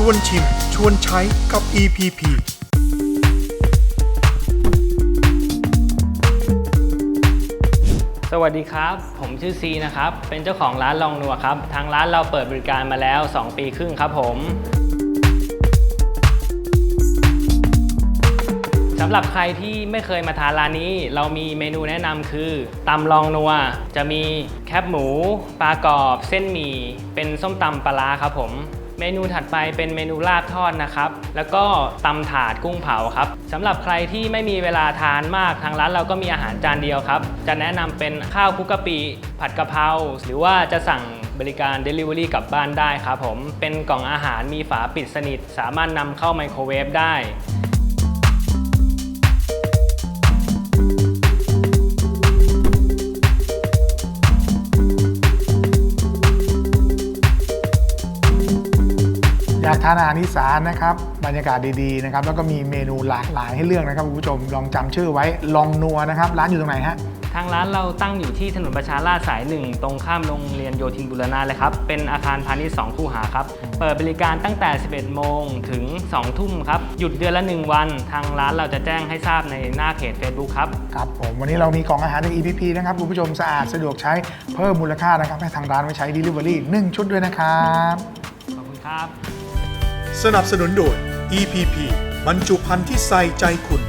ชวนชิม ชวนใช้กับ EPP สวัสดีครับ ผมชื่อซีนะครับ เป็นเจ้าของร้านลองนัวครับ ทางร้านเราเปิดบริการมาแล้ว 2 ปีครึ่งครับผมสำหรับใครที่ไม่เคยมาทานร้านนี้ เรามีเมนูแนะนำคือตำลองนัว จะมีแคบหมู ปลากรอบ เส้นหมี่ เป็นส้มตำปลาร้าครับผม เมนูถัดไปเป็นเมนูลาบทอดนะครับ แล้วก็ตำถาดกุ้งเผาครับสำหรับใครที่ไม่มีเวลาทานมากทางร้านเราก็มีอาหารจานเดียวครับ จะแนะนำเป็นข้าวคุกกะปิผัดกะเพราหรือว่าจะสั่งบริการ Delivery กลับบ้านได้ครับผม เป็นกล่องอาหารมีฝาปิดสนิท สามารถนำเข้าไมโครเวฟได้ อยากทานอาหารอีสานนะครับบรรยากาศดีๆนะครับแล้วก็มีเมนูหลากหลายให้เลือกนะครับคุณผู้ชมลองจำชื่อไว้ลองนัวนะครับร้านอยู่ตรงไหนฮะทางร้านเราตั้งอยู่ที่ถนนประชาราษฎร์สายหนึ่งตรงข้ามโรงเรียนโยธินบุรณะเลยครับ เป็นอาคารพาณิชย์2คูหาครับ เปิดบริการตั้งแต่ 11 โมงถึง 2 ทุ่มครับ หยุดเดือนละ 1 วัน ทางร้านเราจะแจ้งให้ทราบในหน้าเพจ Facebook ครับ ครับผม วันนี้เรามีกล่องอาหารจาก EPP นะครับ คุณผู้ชมสะอาดสะดวกใช้เพิ่มมูลค่านะครับ ให้ทางร้านไว้ใช้ Delivery 1 ชุดด้วยนะครับ ขอบคุณครับ สนับสนุนโดย EPP บรรจุภัณฑ์ที่ใส่ใจคุณ